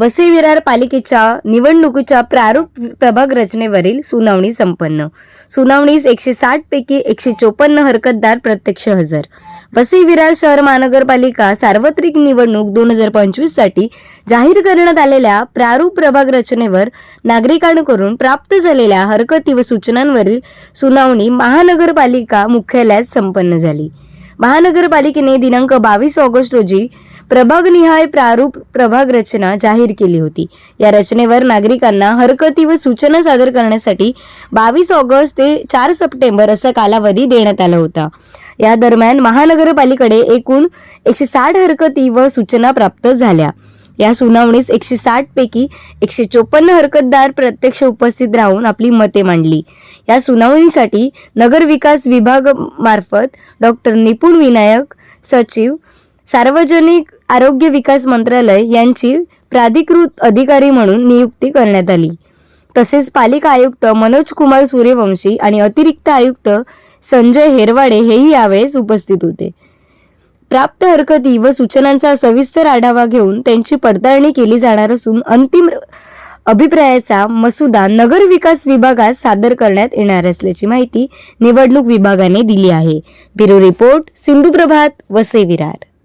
वसई विरार पालिकेच्या निवडणुकीच्या प्रारूप प्रभाग रचनेवरील सुनावणी संपन्न. सुनावणीस एकशे साठ पैकी एकशे चोपन्न हरकतदार प्रत्यक्ष हजर. वसई विरार शहर महानगरपालिका सार्वत्रिक निवडणूक दोन हजार पंचवीससाठी जाहीर करण्यात आलेल्या प्रारूप प्रभाग रचनेवर नागरिकांकडून प्राप्त झालेल्या हरकती व सूचनांवरील सुनावणी महानगरपालिका मुख्यालयात संपन्न झाली. महानगरपालिकेने दिनांक बावीस ऑगस्ट रोजी प्रभागनिहाय प्रारूप प्रभाग रचना जाहीर केली होती. या रचनेवर नागरिकांना हरकती व सूचना सादर करण्यासाठी बावीस ऑगस्ट ते चार सप्टेंबर असा कालावधी देण्यात आला होता. या दरम्यान महानगरपालिकेकडे एकूण एकशे साठ हरकती व सूचना प्राप्त झाल्या. या सुनावणीस एकशे साठ पैकी एकशे चोपन्न हरकतदार प्रत्यक्ष उपस्थित राहून आपली मते मांडली. या सुनावणीसाठी नगर विकास विभागामार्फत डॉक्टर निपुण विनायक सचिव सार्वजनिक आरोग्य विकास मंत्रालय यांची प्राधिकृत अधिकारी म्हणून नियुक्ती करण्यात आली. तसेच पालिका आयुक्त मनोज कुमार सूर्यवंशी आणि अतिरिक्त आयुक्त संजय हेरवाडे हेही यावेळेस उपस्थित होते. प्राप्त हरकती व सूचनांचा सविस्तर आढावा घेऊन त्यांची पडताळणी केली जाणार असून अंतिम अभिप्रायाचा मसुदा नगर विकास विभागात सादर करण्यात येणार असल्याची माहिती निवडणूक विभागाने दिली आहे. ब्युरो रिपोर्ट सिंधुप्रभात वसे विरार.